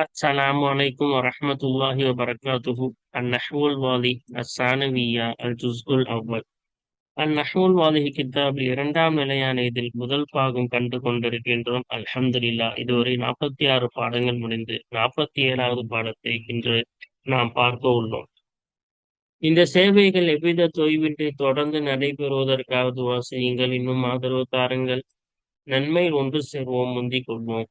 السلام عليكم ورحمة الله وبركاته النحو الواضح الثانوية الجزء الأول النحو الواضح கித்தாபில் இரண்டாம் நிலையான இதில் முதல் பாகம் கண்டு கொண்டிருக்கின்றோம் அல்ஹம்துலில்லா இதுவரை நாற்பத்தி ஆறு பாடங்கள் முடிந்து நாற்பத்தி ஏழாவது பாடத்தை இன்று நாம் பார்க்க உள்ளோம் இந்த சேவைகள் எவ்வித தொய்வின்றி தொடர்ந்து நடைபெறுவதற்காக துவா செய்யுங்கள் இன்னும் ஆதரவு தாருங்கள் நன்மை ஒன்று சேர்வோம் முந்திக் கொள்வோம்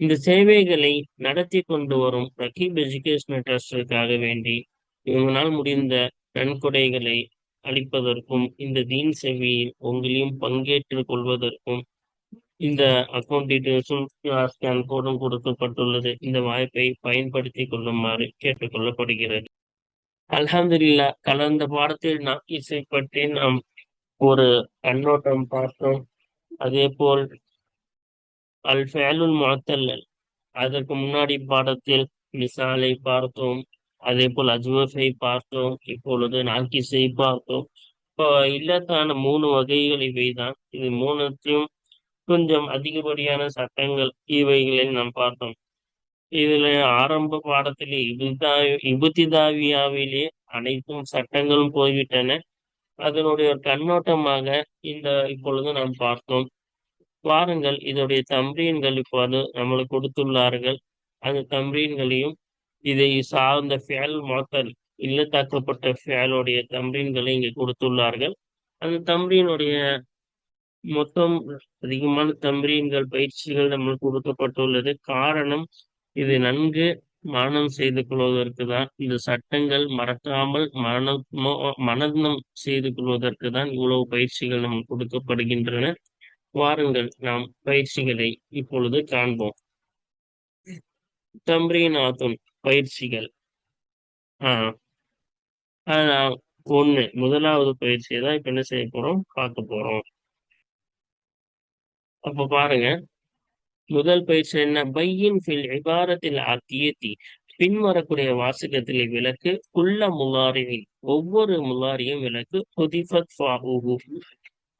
இந்த சேவைகளை நடத்தி கொண்டு வரும் ரகீப் எஜுகேஷனல் ட்ரஸ்டிற்காக வேண்டி இவங்களால் முடிந்த நன்கொடைகளை அளிப்பதற்கும் இந்த தீன் சேவையில் உங்களையும் பங்கேற்றுக் கொள்வதற்கும் இந்த அக்கௌண்ட் டீட்டெயில்ஸும் ஸ்கேன் கோடும் கொடுக்கப்பட்டுள்ளது. இந்த வாய்ப்பை பயன்படுத்தி கொள்ளுமாறு கேட்டுக்கொள்ளப்படுகிறது. அலமதுல்லா கலந்த பாடத்தில் நாம் இசை பற்றி நாம் ஒரு கண்ணோட்டம் பார்த்தோம். அதே போல் அல் ஃபேலுல் முத்தல்லல் அதற்கு முன்னாடி பாடத்தில் மிசாலை பார்த்தோம். அதே போல் அஜ்வஃபை பார்த்தோம். இப்பொழுது நாக்கிசை பார்த்தோம். இப்போ இல்லத்தான மூணு வகைகள் இவைதான். இது மூணுத்தையும் கொஞ்சம் அதிகப்படியான சட்டங்கள். இவைகளை நாம் பார்த்தோம். இதுல ஆரம்ப பாடத்திலே இபுதா இபுத்திதாவியாவிலே அனைத்தும் சட்டங்களும் போய்விட்டன. அதனுடைய கண்ணோட்டமாக இந்த இப்பொழுது நாம் பார்த்தோம். வாருங்கள் இதோடைய தம்ரீன்கள் இப்போது நம்மளுக்கு கொடுத்துள்ளார்கள். அந்த தம்ரீன்களையும் இதை சார்ந்த ஃபேல் மாத்தல் இல்லத்தாக்கப்பட்ட ஃபேலுடைய தம்ரீன்களை இங்கே கொடுத்துள்ளார்கள். அந்த தம்ரீனுடைய மொத்தம் அதிகமான தம்ரீன்கள் பயிற்சிகள் நம்மளுக்கு கொடுக்கப்பட்டுள்ளது. காரணம் இது நன்கு மரணம் செய்து கொள்வதற்கு தான் இந்த சட்டங்கள் மறக்காமல் மரண மனநம் செய்து கொள்வதற்கு தான் இவ்வளவு பயிற்சிகள் நமக்கு கொடுக்கப்படுகின்றன. வாருங்கள். நாம் பயிற்சிகளை இப்பொழுது காண்போம். தம்ரீனாத்துன் பயிற்சிகள். ஆஹ் ஒண்ணு முதலாவது பயிற்சியை தான் இப்ப என்ன செய்ய போறோம்? பார்க்க போறோம். அப்ப பாருங்க. முதல் பயிற்சி என்ன? பையின் ஃபில் இபாரத்தில் அத்தியத்தி. பின்வரக்கூடிய வாசகத்திலே விளக்கு குள்ள முலாரியின் ஒவ்வொரு முலாரியும் விளக்கு ஃபாஹூஹு.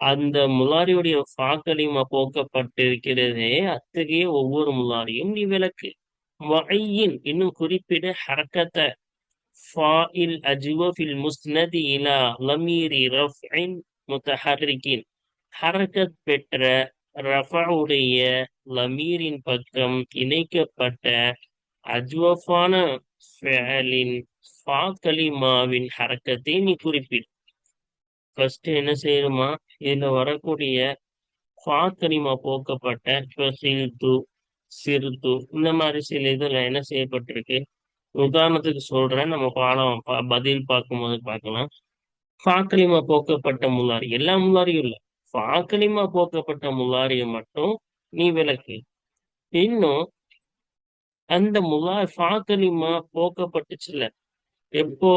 அந்த முலாரியுடைய ஃபாக்களிமா போக்கப்பட்டிருக்கிறதே அத்தகைய ஒவ்வொரு முலாரியும் நீ விளக்கு. வகையின் இன்னும் குறிப்பிட ஹரக்கத்த. ஃபாயில் அஜ்வஃபில் முஸ்னதி இலா லமீரி ரஃப்இன் முத்தஹர்ரிக்கின் ஹரக்கத் பெற்ற ரஃபாவுடைய லமீரின் பக்கம் இணைக்கப்பட்ட அஜ்வஃபான ஃபேலின் ஃபாக்கலிமாவின் ஹரக்கத்தை நீ குறிப்பிடு. ஃபர்ஸ்ட் என்ன செய்யணுமா? இதுல வரக்கூடிய பாக்கரிமா போக்கப்பட்ட இப்போ சில்து சிறுத்து இந்த மாதிரி சில இதுல என்ன செய்யப்பட்டிருக்கு? உதாரணத்துக்கு சொல்றேன். நம்ம பாடம் பதில் பார்க்கும்போது பார்க்கலாம். ஃபாக்கலிமா போக்கப்பட்ட முல்லாரி எல்லா முல்லாரியும் இல்லை. ஃபாக்கலிமா போக்கப்பட்ட முல்லாரியை மட்டும் நீ விளக்கு. இன்னும் அந்த முலா ஃபாக்கலிமா போக்கப்பட்டுச்சுல எப்போ?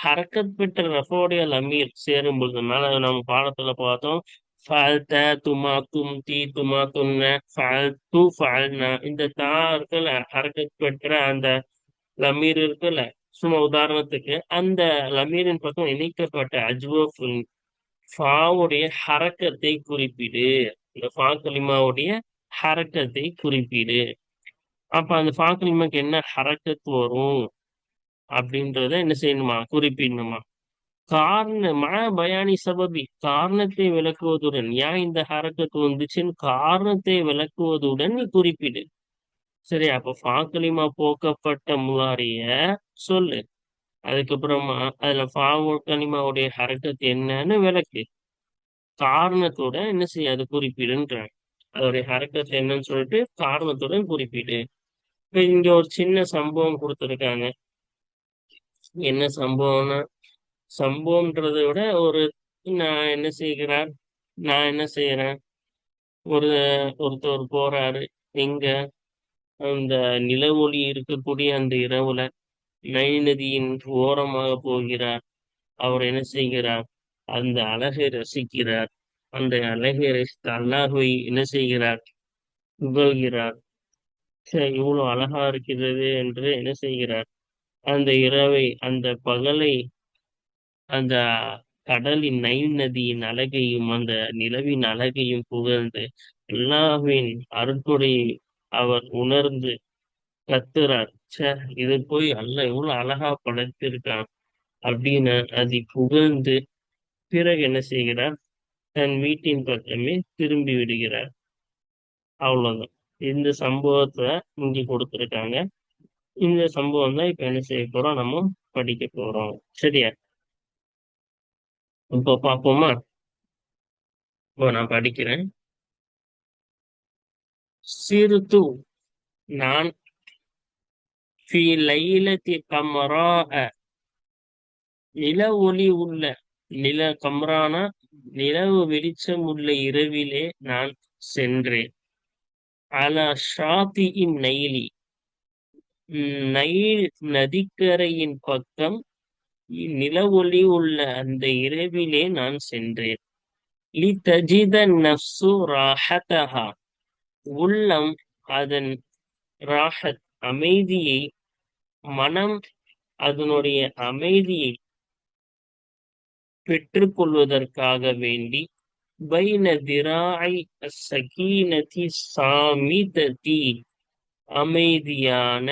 ஹரக்கத் பெற்ற ரஃபோடைய லமீர் சேரும் பொழுது அது நம்ம பாடத்துல பார்த்தோம். ஃபால்த துமா தும் தீ துமா துன்ன ஃபால் து ஃபால்னா இந்த தா இருக்குல்ல ஹரக்கத் பெற்ற அந்த லமீர் இருக்குல்ல சும்மா உதாரணத்துக்கு அந்த லமீரின் பக்கம் இணைக்கப்பட்ட அஜ்வோஃபின் ஃபாவுடைய ஹரக்கத்தை குறிப்பிடு. இந்த ஃபா கலிமாவுடைய ஹரக்கத்தை குறிப்பிடு. அப்ப அந்த ஃபா கலிமாக்கு என்ன ஹரக்கத் வரும்? அப்படின்றத என்ன செய்யணுமா? குறிப்பிடணுமா? காரணமா பயானி சபபி காரணத்தை விளக்குவதுடன் ஏன் இந்த ஹரக்கத்து வந்துச்சுன்னு காரணத்தை விளக்குவதுடன் நீ குறிப்பிடு. சரி அப்ப ஃபாக்கலிமா போக்கப்பட்ட முலாரிய சொல்லு. அதுக்கப்புறமா அதுல ஃபாக்கலிமாவுடைய ஹரக்கத்து என்னன்னு விளக்கு. காரணத்தோட என்ன செய்ய அது குறிப்பிடுன்றாங்க. அதோடைய ஹரக்கத்து என்னன்னு சொல்லிட்டு காரணத்துடன் குறிப்பிடு. இப்ப இங்க ஒரு சின்ன சம்பவம் கொடுத்துருக்காங்க. என்ன சம்பவம்னா சம்பவம்ன்றதை விட ஒரு நான் என்ன செய்கிறார் நான் என்ன செய்யறேன் ஒரு ஒருத்தர் போறாரு. எங்க? அந்த நிலவொளி இருக்கக்கூடிய அந்த இரவுல நை நதியின் ஓரமாக போகிறார். அவர் என்ன செய்கிறார்? அந்த அழகை ரசிக்கிறார். அந்த அழகை ரசித்த அல்லாஹுவை என்ன செய்கிறார்? புகழ்கிறார். இவ்வளவு அழகா இருக்கிறது என்று என்ன செய்கிறார்? அந்த இரவை அந்த பகலை அந்த கடலின் நைல் நதியின் அழகையும் அந்த நிலவின் அழகையும் புகழ்ந்து எல்லாவின் அருட்கொடையை அவர் உணர்ந்து கத்துறார். ச்சே இது போய் அல்ல எவ்வளவு அழகா படைத்திருக்கான் அப்படின்னு அதை புகழ்ந்து பிறகு என்ன செய்கிறார்? தன் வீட்டின் பக்கமே திரும்பி விடுகிறார். அவ்வளவுதான். இந்த சம்பவத்தை இங்க கொடுத்துருக்காங்க. இந்த சம்பவம் தான் இப்ப என்ன செய்ய போறோம்? நம்ம படிக்க போறோம். சரியா? இப்போ பார்ப்போமா? இப்போ நான் படிக்கிறேன். சிறுத்து நான் ஃபி லைலத்தி நில ஒளி உள்ள. நில கம்ரானா நிலவு வெளிச்சம் உள்ள இரவிலே நான் சென்றேன். அலா ஷாத்தி இன் நெய்லி நைல் நதிக்கரையின் பக்கம் நில ஒளி உள்ள அந்த இரவிலே நான் சென்றேன். லி நப்சு ராஹதஹா. உள்ளம் அதன் ராஹத் அமைதியை மனம் அதனுடைய அமைதியை பெற்றுக்கொள்வதற்காக வேண்டி பைன திராய் சகீனதி சாமிததி. அமைதியான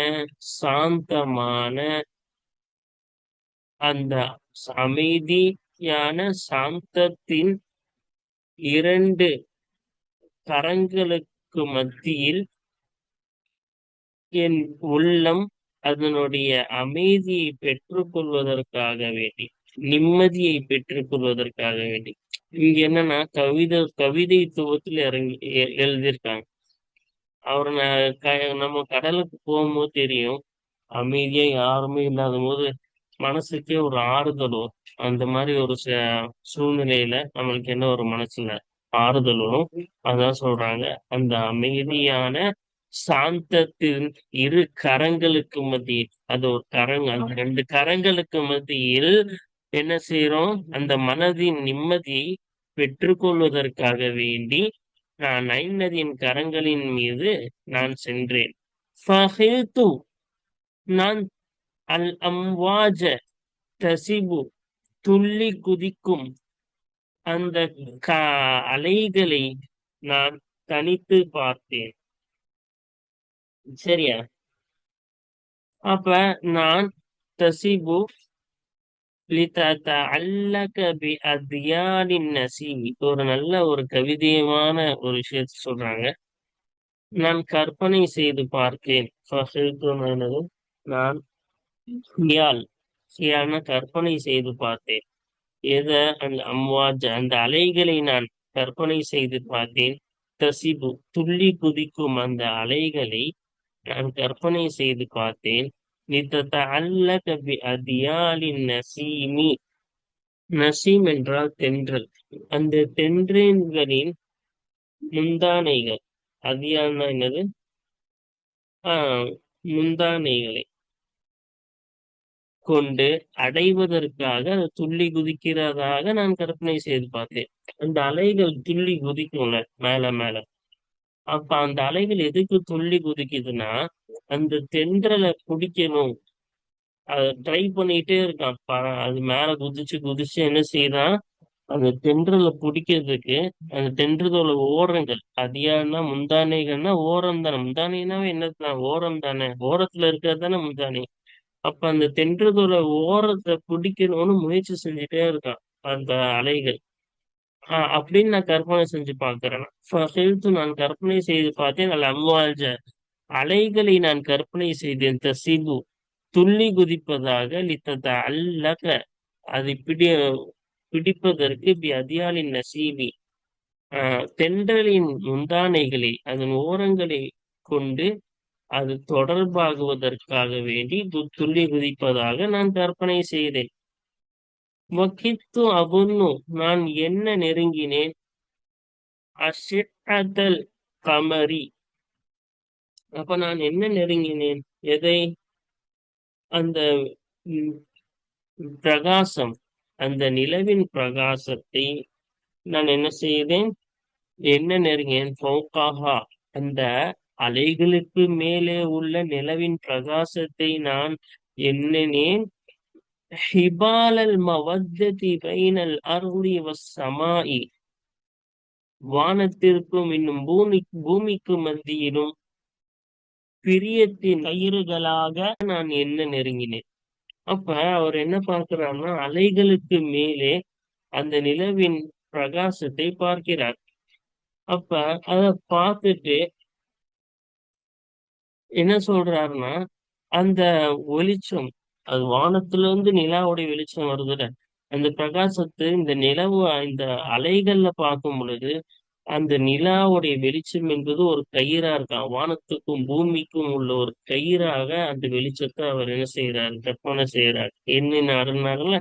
சாந்தமான அந்த அமைதியான சாந்தத்தின் இரண்டு கரங்களுக்கு மத்தியில் என் உள்ளம் அதனுடைய அமைதியை பெற்றுக்கொள்வதற்காக வேண்டி நிம்மதியை பெற்றுக்கொள்வதற்காக வேண்டி. இங்க என்னன்னா கவிதை கவிதைத்துவத்தில் இறங்கி எழுதியிருக்காங்க. அவர் நம்ம கடலுக்கு போகும்போது தெரியும். அமைதியா யாருமே இல்லாத போது மனசுக்கே ஒரு ஆறுதலோ அந்த மாதிரி ஒரு சூழ்நிலையில நம்மளுக்கு என்ன ஒரு மனசுல ஆறுதலும் அதான் சொல்றாங்க. அந்த அமைதியான சாந்தத்தின் இரு கரங்களுக்கு மத்தியில் அது ஒரு கரங்க அந்த ரெண்டு கரங்களுக்கு மத்தியில் என்ன செய்யறோம் அந்த மனதின் நிம்மதியை பெற்றுக்கொள்வதற்காக வேண்டி நான் ஐநதியின் கரங்களின் மீது நான் சென்றேன். நான் அல் அம்வாஜ தசிபு துள்ளி குதிக்கும் அந்த அலைகளை நான் தனித்து பார்த்தேன். சரியா? அப்ப நான் தசிபு ஒரு நல்ல ஒரு கவிதையமான ஒரு விஷயத்த சொல்றாங்க. நான் கற்பனை செய்து பார்த்தேன் நான் கற்பனை செய்து பார்த்தேன். எத? அந்த அம்வாஜ் அந்த அலைகளை நான் கற்பனை செய்து பார்த்தேன். தசிபு துள்ளி குதிக்கும் அந்த அலைகளை நான் கற்பனை செய்து பார்த்தேன். நசீமி நசீம் என்றால் தென்றல். அந்த தென்றேன்களின் முந்தானைகள். அதியான என்னது? ஆஹ் முந்தானைகளை கொண்டு அடைவதற்காக அது துள்ளி குதிக்கிறதாக நான் கற்பனை செய்து பார்த்தேன். அந்த அலைகள் துள்ளி குதிக்கும்ல மேல மேல. அப்ப அந்த அலைகள் எதுக்கு துள்ளி குதிக்குதுன்னா அந்த தென்றலை குடிக்கணும். அதை ட்ரை பண்ணிட்டே இருக்கான். அது மேல குதிச்சு குதிச்சு என்ன செய்யறான் அந்த தென்றலை பிடிக்கிறதுக்கு அந்த தென்றதோட ஓரங்கள் அதிகாரம்னா முந்தானைகள்னா ஓரம் தானே. முந்தானைனாவே என்ன ஓரம் தானே. ஓரத்துல இருக்கிறது தானே முந்தானை. அப்ப அந்த தென்றதோட ஓரத்தை பிடிக்கணும்னு முயற்சி செஞ்சுட்டே இருக்கான் அந்த அலைகள். ஆஹ் அப்படின்னு நான் கற்பனை செஞ்சு பாக்குறேன் நான் கற்பனை செய்து பார்த்தேன். நல்ல அம்வாழ்ஜ அலைகளை நான் கற்பனை செய்தேன். தசிபு துள்ளி குதிப்பதாக லித்தத அல்லக. அதை பிடி பிடிப்பதற்கு பி அதியாலின் நசீபி தென்றலின் முந்தானைகளை அதன் ஓரங்களை கொண்டு அது தொடர்பாகுவதற்காக வேண்டி துள்ளி குதிப்பதாக நான் கற்பனை செய்தேன். வகித்து அபுன்னு நான் என்ன நெருங்கினேன்? அஷித்தல் கமரி. அப்ப நான் என்ன நெருங்கினேன்? எதை? அந்த பிரகாசம் அந்த நிலவின் பிரகாசத்தை நான் என்ன செய்தேன்? என்ன நெருங்கினேன்? பௌக்காகா அந்த அலைகளுக்கு மேலே உள்ள நிலவின் பிரகாசத்தை நான் எண்ணினேன். ஹிபாலல் மவத்ததி பைனல் அருளி சமாயி வானத்திற்கும் இன்னும் பூமி பூமிக்கு மத்தியிலும் பிரியத்தின் கயிறுகளாக நான் என்ன நெருங்கினேன்? அப்ப அவர் என்ன பார்க்கிறார்னா அலைகளுக்கு மேலே அந்த நிலவின் பிரகாசத்தை பார்க்கிறார். அப்ப அத பார்த்துட்டு என்ன சொல்றாருன்னா அந்த வெளிச்சம் அது வானத்துல இருந்து நிலாவுடைய வெளிச்சம் வருதுல அந்த பிரகாசத்தை இந்த நிலவு இந்த அலைகள்ல பார்க்கும் பொழுது அந்த நிலாவுடைய வெளிச்சம் என்பது ஒரு கயிறா இருக்கான் வானத்துக்கும் பூமிக்கும் உள்ள ஒரு கயிறாக அந்த வெளிச்சத்தை அவர் என்ன செய்யறாரு கற்பனை செய்யறாரு என்ன அருணாருல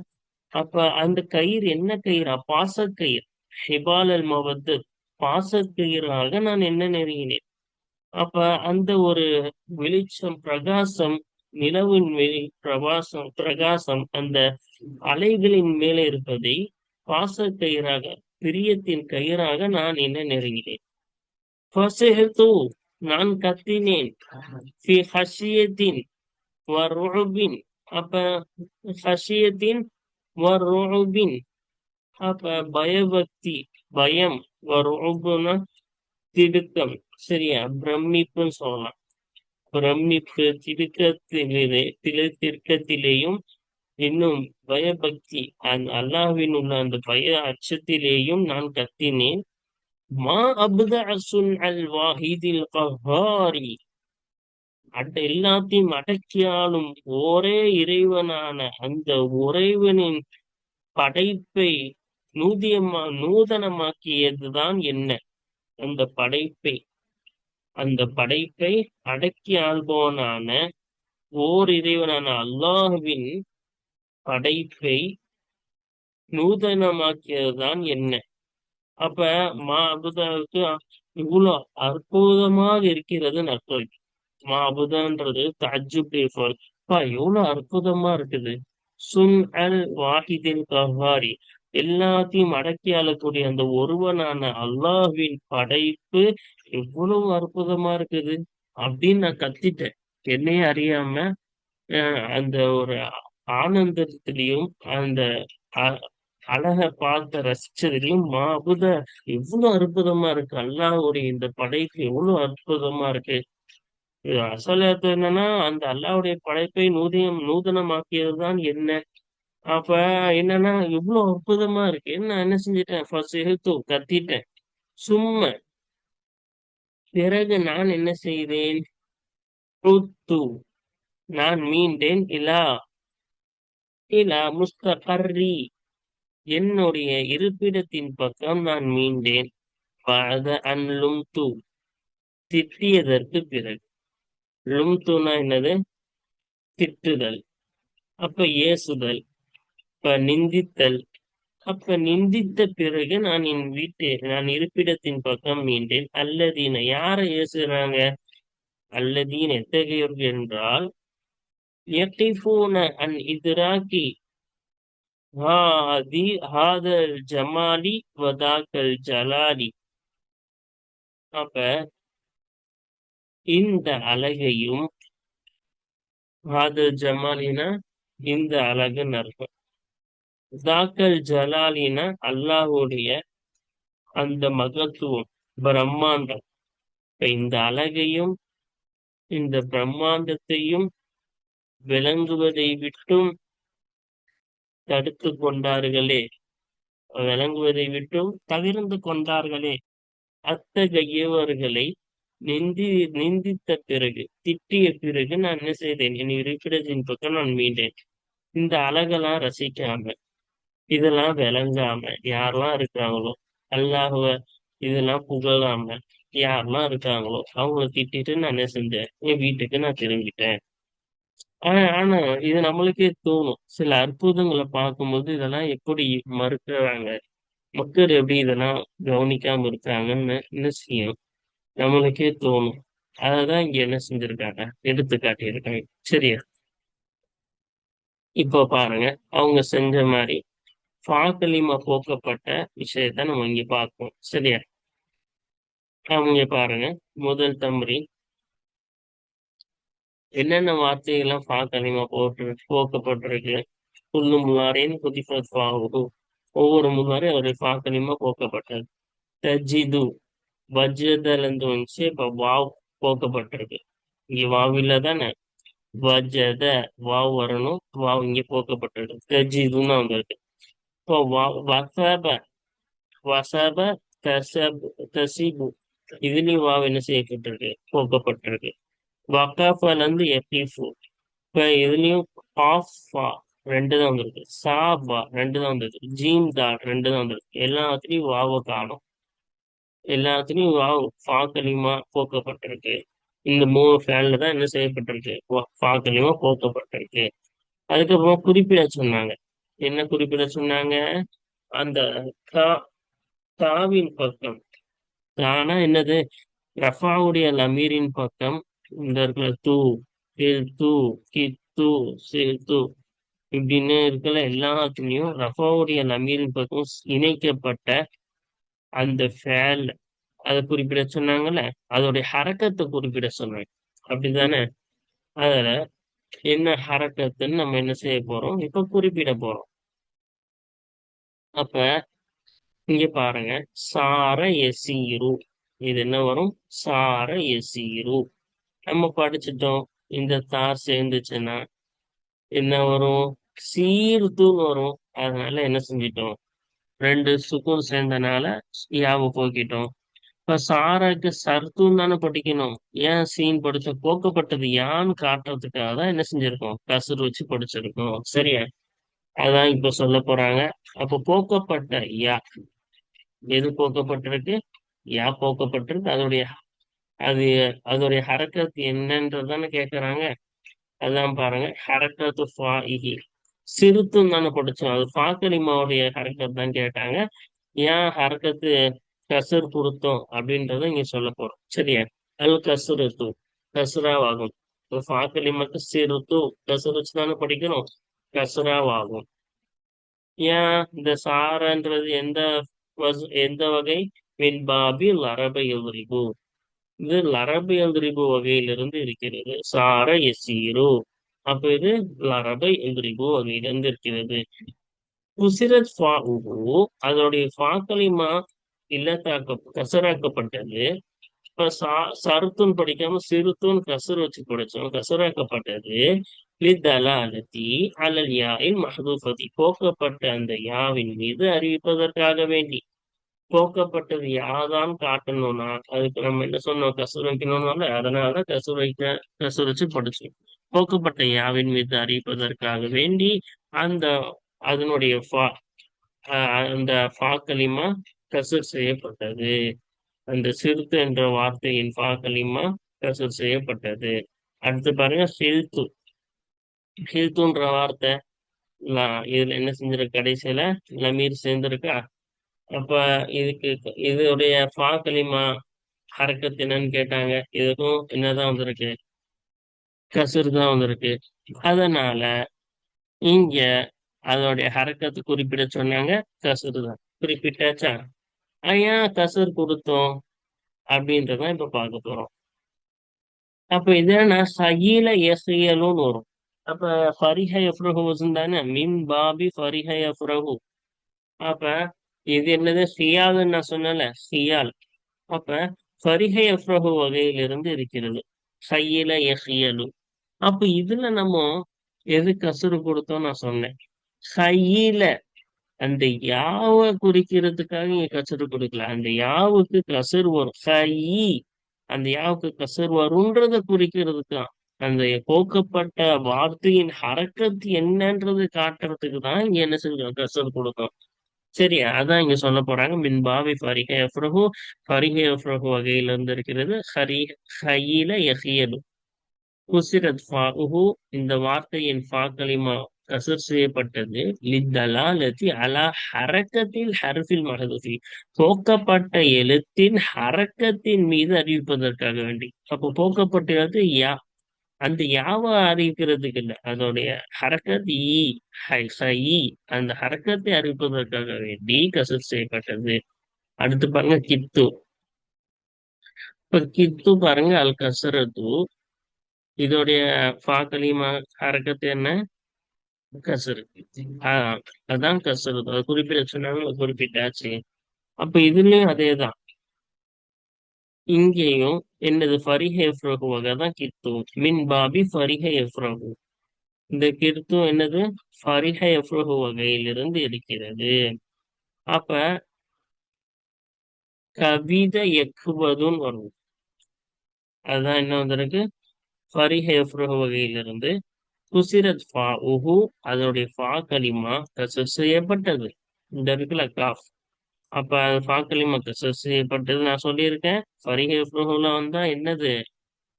அப்ப அந்த கயிறு என்ன கயிறா? பாசக்கயிறு. ஹிபால் அல் மவத்து பாசக்கயிறாக நான் என்ன நெருங்கினேன்? அப்ப அந்த ஒரு வெளிச்சம் பிரகாசம் நிலவின் வெளி பிரகாசம் பிரகாசம் அந்த அலைகளின் மேலே இருப்பதை பாசக்கயிறாக பிரியத்தின் கயிறாக நான் என்ன நெருங்கினேன்? நான் கத்தினேன். அப்ப ஹஷியத்தின் அப்ப பயபக்தி பயம் வருபுனா திடுக்கம். சரியா? பிரமிப்புன்னு சொல்லலாம். பிரமிப்பு திடுக்கத்திலே திருக்கத்திலேயும் இன்னும் பயபக்தி அந்த அல்லாஹ்வின் உள்ள அந்த பய அச்சத்திலேயும் நான் கத்தினேன். மா அபுத அசுன் அல் வாஹிதில் கஹாரி அட எல்லாத்தையும் அடக்கியாலும் ஒரே இறைவனான அந்த உறைவனின் படைப்பை நூதியமா நூதனமாக்கியதுதான் என்ன? அந்த படைப்பை அந்த படைப்பை அடக்கி ஆள்பவனான ஓர் இறைவனான அல்லாஹுவின் படைப்பை நூதனமாக்கியதுதான் என்ன? அப்ப மா அபுதாவுக்கு இவ்வளவு அற்புதமாக இருக்கிறது நற்பொருள் மா அபுதான்றது அப்பா எவ்வளவு அற்புதமா இருக்குது. சுன் அல் வாஹிதின் கஹாரி எல்லாத்தையும் அடக்கி ஆளக்கூடிய அந்த ஒருவனான அல்லாஹ்வின் படைப்பு எவ்வளவு அற்புதமா இருக்குது அப்படின்னு நான் கத்திட்டேன். என்னையே அறியாம அந்த ஒரு ஆனந்தத்திலையும் அந்த அழக பார்த்த ரசிச்சதுலயும் மாபுத எவ்வளவு அற்புதமா இருக்கு. அல்லாஹுடைய இந்த படைப்பு எவ்வளவு அற்புதமா இருக்கு. அசலத்து என்னன்னா அந்த அல்லாவுடைய படைப்பை நூதியம் நூதனமாக்கியதுதான் என்ன. அப்ப என்னன்னா இவ்வளவு அற்புதமா இருக்கு. என்ன என்ன செஞ்சிட்டேன்? ஃபர்ஸ்ட் எழுத்து கத்திட்டேன். சும்மா. பிறகு நான் என்ன செய்தேன்? நான் மீண்டேன். இலா. இலா முஸ்தகர்ரி என்னுடைய இருப்பிடத்தின் பக்கம் நான் மீண்டேன். அன்லும் தூ திட்டியதற்கு பிறகு. லும் தூனா என்னது? திட்டுதல். அப்ப ஏசுதல். அப்ப நிந்தித்தல். அப்ப நிந்தித்த பிறகு நான் என் வீட்டு நான் இருப்பிடத்தின் பக்கம் மீண்டேன். அல்லதீன யாரை ஏசுறாங்க அல்லதீன் எத்தகையோர்கள் என்றால் அன் இதுராக்கி هذا ஜமாலி வதாக்கல் ஜலாலி அப்ப இந்த அழகையும் ஹாதல் ஜமாலினா இந்த அழகு நற்பம் தாக்கல் ஜலாலினா அல்லாஹுடைய அந்த மகத்துவம் பிரம்மாண்டம். இந்த அழகையும் இந்த பிரம்மாண்டத்தையும் விளங்குவதை விட்டும் தடுத்து கொண்டார்களே. விளங்குவதை விட்டும் தவிர்ந்து கொண்டார்களே. அத்தகையவர்களை நிந்தி நிந்தித்த பிறகு திட்டிய பிறகு நான் என்ன செய்தேன்? என் இருப்பிடத்தின் பக்கம் நான் மீண்டேன். இந்த அழகெல்லாம் ரசிக்காம இதெல்லாம் விளங்காம யாரெல்லாம் இருக்காங்களோ அல்லாஹுவ இதெல்லாம் புகழாம யாரெல்லாம் இருக்காங்களோ அவங்கள திட்டிட்டு நான் என்ன செஞ்சேன்? என் வீட்டுக்கு நான் திரும்பிட்டேன். ஆனா ஆனா இது நம்மளுக்கே தோணும். சில அற்புதங்களை பார்க்கும்போது இதெல்லாம் எப்படி மறுக்கிறாங்க? மக்கள் எப்படி இதெல்லாம் கவனிக்காம இருக்காங்கன்னு என்ன செய்யும் நம்மளுக்கே தோணும். அததான் இங்க என்ன செஞ்சிருக்காங்க? எடுத்து காட்டியிருக்காங்க சரியா? இப்போ பாருங்க. அவங்க செஞ்ச மாதிரி பாக்கலிமா போக்கப்பட்ட விஷயத்த நம்ம இங்க பார்ப்போம். சரியா? அவங்க பாருங்க. முதல் தம்பரி என்னென்ன வார்த்தைகள்லாம் பாக்கலிமா போட்டு போக்கப்பட்டிருக்கு? புல்லு முல்லாரின் குதிஃபத் ஒவ்வொரு முல்லாரையும் அவருடைய பாக்கலிமா போக்கப்பட்டது. தஜிது வஜ்ரதலந்து வந்துச்சு இப்ப வாவ் போக்கப்பட்டிருக்கு. இங்க வாவில்ல தானே? வஜத வாவ் வரணும் வாவ் இங்க போக்கப்பட்டிருக்கு. தஜிதுன்னு வந்திருக்கு இப்போ வசப வசப தசப் தசிபு இதுலயும் வாவ் என்ன செய்யப்பட்டிருக்கு? போக்கப்பட்டிருக்கு. வக்காஃபல இருந்து எஃபிஃபு இப்ப இதுலயும் ஆஃப் ரெண்டு தான் வந்திருக்கு. சாபா ரெண்டு தான் வந்திருக்கு. ஜீம் தா ரெண்டு தான் வந்திருக்கு. எல்லாத்துலயும் வாவை காணும். எல்லாத்துலயும் வாவ் ஃபாக்கலிமா போக்கப்பட்டிருக்கு. இந்த மூணு ஃபேன்ல தான் என்ன செய்யப்பட்டிருக்கு? ஃபாக்கலிமா போக்கப்பட்டிருக்கு. அதுக்கப்புறம் குறிப்பிட சொன்னாங்க. என்ன குறிப்பிட சொன்னாங்க? அந்த கா தாவின் பக்கம். தானா என்னது? ரஃபாவுடைய லமீரின் பக்கம். இந்த இருக்கிற தூ தூ கித்து தூ. இப்படின்னு இருக்கிற எல்லாத்துலேயும் ரஃபாவுடைய லமீரின் பக்கம் இணைக்கப்பட்ட அந்த ஃபேல் அதை குறிப்பிட சொன்னாங்கல்ல? அதோடைய ஹரக்கத்தை குறிப்பிட சொன்னாங்க. அப்படிதானே? அதுல என்ன ஹரக்கத்துன்னு நம்ம என்ன செய்ய போறோம்? இப்போ குறிப்பிட போறோம். அப்ப இங்கே பாருங்க. சார எசீரு இது என்ன வரும்? சார எசீரு நம்ம படிச்சுட்டோம். இந்த தார் சேர்ந்துச்சுன்னா என்ன வரும்? சீர்த்துன்னு வரும். அதனால என்ன செஞ்சிட்டோம்? ரெண்டு சுக்கும் சேர்ந்தனால யாவை போக்கிட்டோம். இப்ப சாராக்கு சர்த்துன்னு தானே படிக்கணும். ஏன் சீன் படிச்ச போக்கப்பட்டது யான்னு காட்டுறதுக்காக தான் என்ன செஞ்சிருக்கோம்? கசுறு வச்சு படிச்சிருக்கோம். சரியா? அதான் இப்ப சொல்ல போறாங்க. அப்ப போக்கப்பட்ட யா? எது போக்கப்பட்டிருக்கு? யா போக்கப்பட்டிருக்கு. அதோடைய அது அதோடைய ஹரக்கத்து என்னன்றதானே கேக்குறாங்க. அதான் பாருங்க ஹரக்கத்து ஃபா இஹி சிறுத்தும் தானே படிச்சோம் அது ஃபாக்கலிமாவுடைய ஹரக்கத் தான் கேட்டாங்க. ஏன் ஹரக்கத்து கசர் பொருத்தம் அப்படின்றத இங்க சொல்ல போறோம். சரியா? அல் கசுரு தூ கசுராவாகும் ஃபாக்கலிமாக்கு சிறுத்து கசுர் வச்சு தானே படிக்கணும் கசுராவாகும். ஏன் இந்த சாரன்றது எந்த எந்த வகை? மின்பாபி லரபை எதிரிபு இது லரபு எந்திரிபு வகையிலிருந்து இருக்கிறது. சார எசீரு. அப்ப இது லரபை எந்திரிபு வகையிலிருந்து இருக்கிறது. குசிரத் ஃபா அதனுடைய ஃபாக்களிமா இல்லத்தாக்க கசராக்கப்பட்டது. இப்ப சா சருத்துன்னு படிக்காம சிறுத்துன்னு கசர் வச்சு படிச்சோம் கசராக்கப்பட்டது. லித்தலாலத்தி அலல் யாயின் மஹதூஃபதி. போக்கப்பட்ட அந்த யாவின் மீது அறிவிப்பதற்காக வேண்டி. போக்கப்பட்டது யாதான் காட்டணும்னா அதுக்கு நம்ம என்ன சொன்னோம்? கசூர் வைக்கணும்னால அதனால கசூர் வைக்க கசூர் வச்சு படிச்சோம் போக்கப்பட்ட யாவின் மீது அறிவிப்பதற்காக வேண்டி அந்த அதனுடைய ஃபா அந்த ஃபாக்களிமா கசூர் செய்யப்பட்டது. அந்த சிறுத்து என்ற வார்த்தையின் ஃபாக்களிமா கசூர் செய்யப்பட்டது. அடுத்து பாருங்க ஹில்து. ஹில்துன்ற வார்த்தை இதுல என்ன செஞ்சிருக்கு கடைசியில லமீர் சேர்ந்திருக்கா? அப்ப இதுக்கு இதோடைய ஃபாக்கலிமா ஹரக்கத்து என்னன்னு கேட்டாங்க. இதுக்கும் என்னதான் வந்திருக்கு. கசுறு தான் வந்திருக்கு. அதனால இங்க அதோடைய ஹரக்கத்து குறிப்பிட சொன்னாங்க. கசுறு தான் குறிப்பிட்டாச்சா? ஏன் கசுர் கொடுத்தோம் அப்படின்றதான் இப்ப பார்க்க போறோம். அப்ப இதனா சகில எசையலும்னு வரும். அப்ப ஃபரிஹ எஃப்ரஹு தானே மின் பாபி ஃபரிஹ எஃப்ரஹு. அப்ப இது என்னது? சியால்னு நான் சொன்னல சியால். அப்ப ஃபரிஹை எஃப்ரஹு வகையிலிருந்து இருக்கிறது. சையில எஹியலு அப்ப இதுல நம்ம எது கசுறு கொடுத்தோம் நான் சொன்னேன். சையில அந்த யாவை குறிக்கிறதுக்காக இங்க கசுறு கொடுக்கல. அந்த யாவுக்கு கசுர் வரும். சையி அந்த யாவுக்கு கசுர் வரும்ன்றத குறிக்கிறதுக்கு அந்த போக்கப்பட்ட வார்த்தையின் ஹரக்கத்து என்னன்றது காட்டுறதுக்கு தான் இங்க என்ன செஞ்சோம் கசுறு கொடுக்கும் சரி அதான் இங்க சொல்ல போறாங்க. மின் பாவி ஃபரிஹ எஃப்ரஹு ஃபரிஹ எஃப்ரஹு வகையில இருந்து இருக்கிறது ஹரி ஹையில எஹியலு குசிரத் ஃபாஹு இந்த வார்த்தையின் ஃபாக்களிமா கசர் செய்யப்பட்டது. லித்தலாலத்தி அலா ஹரக்கத்தில் ஹர்ஃபில் மஹதுஃபி போக்கப்பட்ட எழுத்தின் ஹரக்கத்தின் மீது அறிவிப்பதற்காக வேண்டி. அப்போ போக்கப்பட்ட யா. அந்த யாவ அறிவிக்கிறதுக்கு இல்லை. அதனுடைய ஹரக்கத் ஈ அந்த ஹரக்கத்தை அறிவிப்பதற்காக வேண்டி கசர் செய்யப்பட்டது. அடுத்து பாருங்க கித்து. இப்ப கித்து பாருங்க அல் கசரத்து. இதோடைய பாக்கலிமா ஹரக்கத்து என்ன? கசரு. ஆஹ் அதான் கசரத்து. அது குறிப்பிட சொன்னாங்க குறிப்பிட்டாச்சு. அப்ப இதுலயும் அதேதான். இங்கேயும் என்னது ஃபரிஹ எஃப்ரகுவாக தான் கித்தும் மின் பாபி ஃபரிஹ எஃப்ரகு இந்த கிருத்தும் என்னது? ஃபரிஹ எஃப்ரகு வகையிலிருந்து இருக்கிறது. அப்ப கவித எக்குவதுன்னு வரும். அதுதான் என்ன வந்திருக்கு? ஃபரிஹ எஃப்ரகு வகையிலிருந்து குசிரத் ஃபா உஹு அதனுடைய ஃபா கலிமா கசர் செய்யப்பட்டது. இந்த இருக்குல்ல காஃப் அப்ப அது ஃபா கலிமா கசர் நான் சொல்லியிருக்கேன். பரிகை புகழ வந்தா என்னது?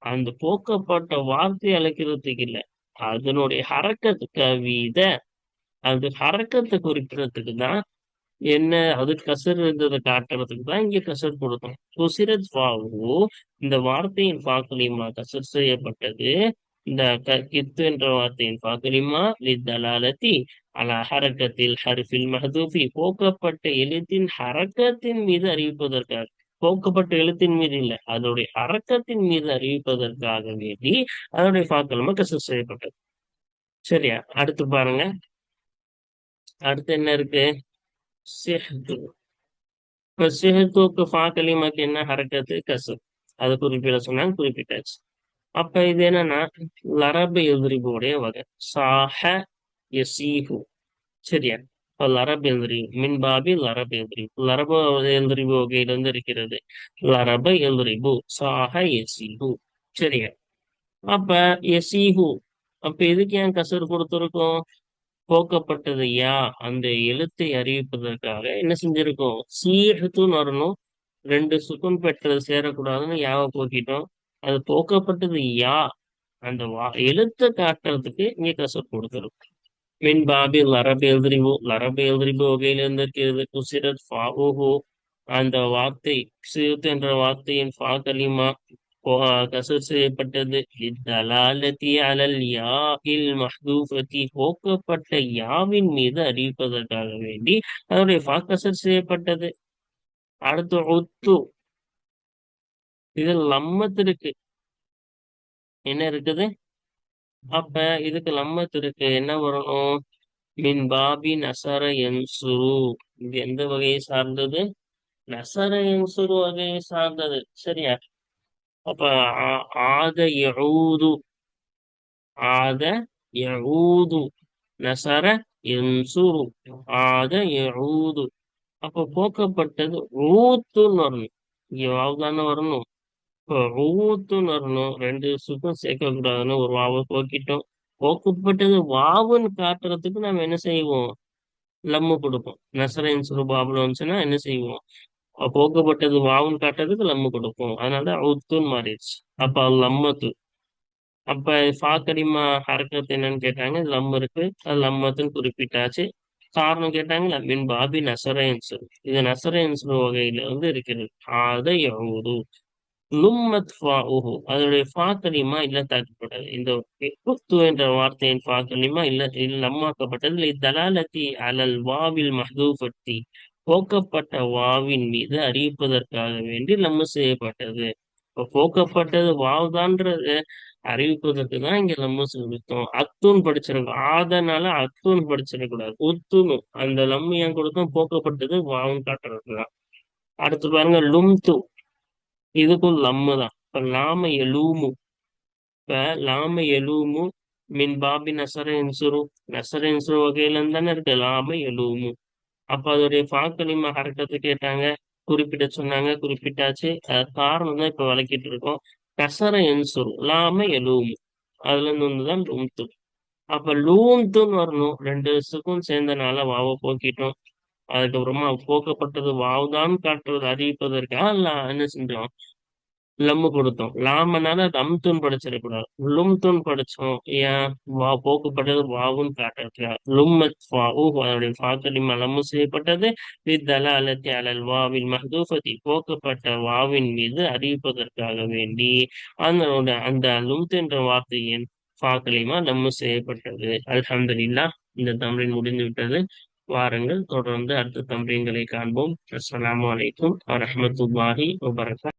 அந்த போக்கப்பட்ட வார்த்தை அழைக்கிறதுக்கு இல்லை. அதனுடைய ஹரக்கத்து கவித. அது ஹரக்கத்தை குறிக்கிறதுக்கு தான் என்ன அது கசர் இருந்ததை காட்டுறதுக்கு தான் இங்க கசர் கொடுத்தோம். குசிரத் ஃபாவு இந்த வார்த்தையின் பாக்கலிமா கசர் செய்யப்பட்டது. இந்த கித்து என்ற வார்த்தையின் பாக்கலிமா வித்தலாலத்தி அலா ஹரக்கத்தில் ஹரிஃபில் மஹதூஃபி போக்கப்பட்ட எழுத்தின் ஹரக்கத்தின் மீது அறிவிப்பதற்காக போக்கப்பட்ட எழுத்தின் மீது இல்லை அதனுடைய அரக்கத்தின் மீது அறிவிப்பதற்காக வேண்டி அதனுடைய ஃபாக்கலிமா கசு செய்யப்பட்டது. சரியா? அடுத்து பாருங்க. அடுத்து என்ன இருக்கு? சிஹத்து இப்ப சிஹத்துக்கு ஃபா என்ன ஹரக்கத்து கசு அதை குறிப்பிட சொன்னாங்க குறிப்பிட்டாச்சு. அப்ப இது என்னன்னா லரபு எதிரிபுடைய வகை. சாஹ யசீஹு சரியா இப்போ லரப் எழுதுறி மின்பாபி லரப் எதிரிவு லரப எழுதுறிபு வகையிலிருந்து இருக்கிறது. லரப எழுதுறிபு சாக எசிஹு. சரியா? அப்ப எசிஹு அப்ப எதுக்கு ஏன் கசர் கொடுத்துருக்கோம்? போக்கப்பட்டது யா? அந்த எழுத்தை அறிவிப்பதற்காக என்ன செஞ்சிருக்கோம்? சீஹத்துன்னு வரணும். ரெண்டு சுக்கம் பெற்றது சேரக்கூடாதுன்னு யாவை போக்கிட்டோம்? அது போக்கப்பட்டது யா? அந்த வா எழுத்தை காட்டுறதுக்கு இங்கே கசர் கொடுத்துருக்கோம். மின் பாபி லரபு எழுதிரிவு லரபு எழுதிரிவு வகையிலிருந்து இருக்கிறது குசிரத் ஃபாஹு அந்த வார்த்தை சிறுத் என்ற வார்த்தையின் ஃபா கலிமா கசர் செய்யப்பட்டது இத்தலாலத்தி அலல் யா இல் போக்கப்பட்ட யாவின் மீது அறிவிப்பதற்காக வேண்டி அதனுடைய ஃபா கசர் செய்யப்பட்டது அடுத்து ஒத்து இதில் லம்மத் இருக்கு என்ன இருக்குது அப்ப இதுக்கு லம்மத் இருக்கு என்ன வரணும்? மின் பாபி நசர என்சுரு இது எந்த வகையை சார்ந்தது? நசர என்சுரு வகையை சார்ந்தது. சரியா? அப்ப ஆத யஊது ஆத யஊது நசர என்சுரு ஆத யஊது அப்ப போக்கப்பட்டது ஊத்துன்னு வரணும். இங்க வாவுதானே வரணும்? இப்போ வரணும். ரெண்டு சுத்தம் சேர்க்க கூடாதுன்னு ஒரு வாவை போக்கிட்டோம். போக்கப்பட்டது வாவுன்னு காட்டுறதுக்கு நம்ம என்ன செய்வோம்? லம்மு கொடுப்போம். நசரன் சுருபாபுல வந்துச்சுன்னா என்ன செய்வோம்? போக்கப்பட்டது வாவுன்னு காட்டுறதுக்கு லம்மு கொடுப்போம். அதனால உத்துன்னு மாறிடுச்சு. அப்ப லம்மத்து. அப்ப ஃபாக்கடிமா ஹரக்கத்து என்னன்னு கேட்டாங்க. லம் இருக்கு. அது லம்மத்துன்னு குறிப்பிட்டாச்சு. காரணம் கேட்டாங்களா? மின் பாபி நசரன்ஸ் இது நசரன்ஸ் வகையில வந்து இருக்கிறது. அதை எவ்வளவு லும்மத் ஃபாஉஹு அதனுடைய ஃபாக்கலிமா கலிமா இல்ல தாக்கப்பட்டது இந்த குத்து என்ற வார்த்தையின் ஃபா இல்ல இல்ல இல்லை தலாலத்தி அலல் வாவில் மஹூபத்தி போக்கப்பட்ட வாவின் மீது அறிவிப்பதற்காக வேண்டி நம்ம செய்யப்பட்டது. இப்போ போக்கப்பட்டது வாவ்தான்றது. அறிவிப்பதற்கு தான் இங்க லம்மஸ் கொடுத்தோம் அத்துன்னு படிச்சிருக்கோம் ஆதனால அத்துன்னு படிச்சிடக்கூடாது உத்துனு. அந்த லம்மு ஏன் கொடுத்தோம்? போக்கப்பட்டது வாவுன்னு காட்டுறது தான் அடுத்து பாருங்க லும்து. இதுக்கும் லம்மு தான் இப்ப லாம எலூமு. இப்ப லாம எலூமு மின் பாபி நசர இன்சுரு. நசர இன்சுரு வகையில தானே இருக்கு. லாம எலூமு. அப்ப அதோடைய பாக்களிம ஹரக்கத்தை கேட்டாங்க. குறிப்பிட்ட சொன்னாங்க. குறிப்பிட்டாச்சு. காரணம் தான் இப்ப விளக்கிட்டு இருக்கோம். நசர இன்சுரு லாம எலூமு. அதுல இருந்து வந்துதான் லூம்து. அப்ப லூம்துன்னு வரணும். ரெண்டு சுக்கும் சேர்ந்தனால வாவ போக்கிட்டோம். அதுக்கப்புறமா போக்கப்பட்டது வாவுதான் காட்டுறது அறிவிப்பதற்காக என்ன செஞ்சோம்? லம்மு கொடுத்தோம். லாமனால லம்துன் படிச்சிடக்கூடாது லும்துன் படிச்சோம். ஏன்? வா போக்குப்பட்டது வாவுன்னு காட்டுறதுக்கா? லும்மத் வாவு அதனுடைய ஃபாக்கலிமா லம்மு செய்யப்பட்டது. வித்தல அலத்தி அலல் வாவின் மஹதூஃபதி போக்கப்பட்ட வாவின் மீது அறிவிப்பதற்காக வேண்டி அதனோட அந்த லும்த் என்ற வார்த்தையின் ஃபாக்கலிமா லம்மு செய்யப்பட்டது. அல்ஹம்துலில்லா இந்த தமிழில் முடிந்து விட்டது வாருங்கள். தொடர்ந்து அடுத்த தம்பீன்களை காண்போம். அஸ்லாம் அலைக்கும் வரமத்துல்லாஹி வபரகாத்.